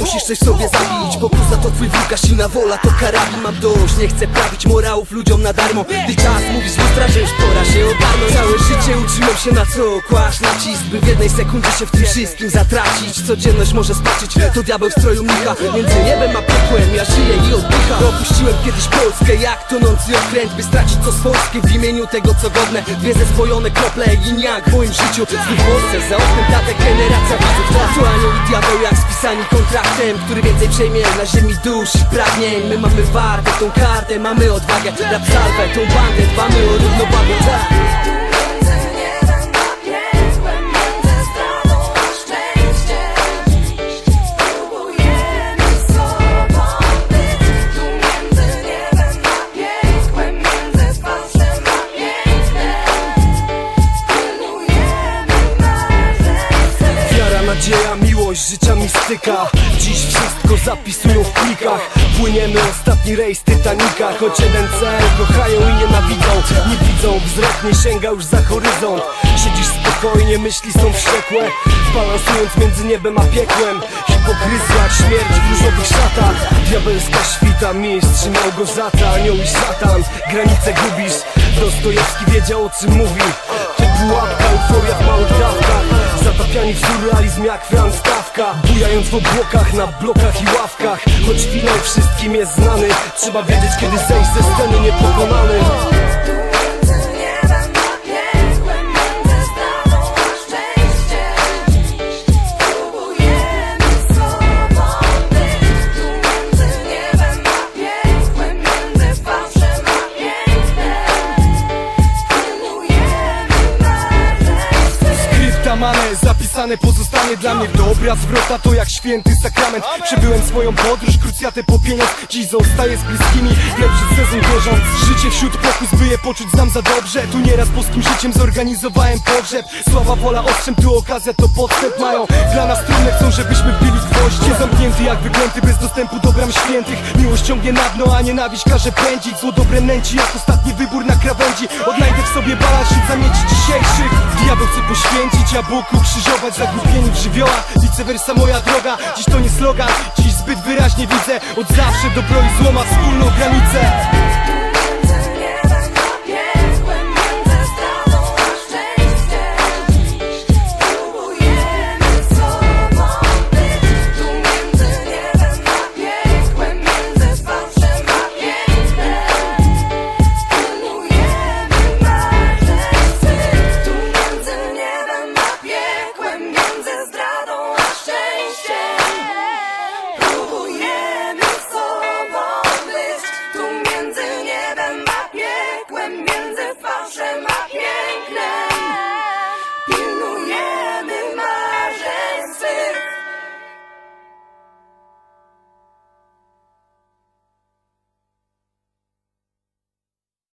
musisz coś sobie zabić. Pokusa to twój wróg, a silna wola to karabin. Mam dość, nie chcę prawić morałów ludziom na darmo. Gdy czas mówi z lustra, że już pora się ogarnąć. Całe życie uczyłem się na co kłaść. Nacisk By w jednej sekundzie się w tym wszystkim zatracić. Codzienność może spaczyć, to diabeł w stroju mnika Między niebem a piekłem, ja żyję i oddycham. Opuściłem kiedyś Polskę jak tonący okręt By stracić co swojskie w imieniu tego co godne. Dwie zespojone krople yin yang w moim życiu. Znów Polsce za oknem tatek generacja widzów diabeł jak spisani kontraktem Który więcej przejmie na ziemi dusz i pragnień My mamy wartę, tą kartę, mamy odwagę Rap salwę, tą bandę, dbamy o równowagę tak. Miłość, życia mistyka. Dziś wszystko zapisują w plikach Płyniemy ostatni rejs Titanica. Choć jeden cel, kochają i nienawidzą. Nie widzą, wzrok nie sięga już za horyzont. Siedzisz spokojnie, myśli są wściekłe. Balansując między niebem a piekłem. Hipokryzja, śmierć w różowych szatach. Diabelska świta, mistrz Małgorzata. Anioł i szatan, granice gubisz. Dostojewski wiedział o czym mówi pułapka, euforia w małych dawkach Zatapiani w surrealizm jak Franz Kafka. Bujając w obłokach, na blokach i ławkach. Choć finał wszystkim jest znany Trzeba wiedzieć kiedy zejść ze sceny niepokonany Skrypta mane, zapisane pozostanie dla mnie. Dobra zwrota to jak święty sakrament. Przebyłem swoją podróż, krucjatę po pieniądz. Dziś zostaję z bliskimi, lepszy sezon wierząc Życie wśród pokus, by je poczuć znam za dobrze. Tu nieraz polskim życiem zorganizowałem pogrzeb. Sława, wola, ostrzem, tu okazja to podstęp mają. Dla nas trudne chcą, żebyśmy wbili gwoździe. Zamknięty jak wyklęty, bez dostępu do bram świętych. Miłość ciągnie na dno, a nienawiść każe pędzić. Zło dobre nęci, jak ostatni wybór na krawędzi. Odnajdę w sobie balans zamieci dzisiejszych Diabeł chce poświęcić, a Bóg ukrzyżować Zagubieni w żywiołach, vice versa moja droga Dziś to nie slogan, dziś zbyt wyraźnie widzę Od zawsze dobro i zło ma wspólną granicę millions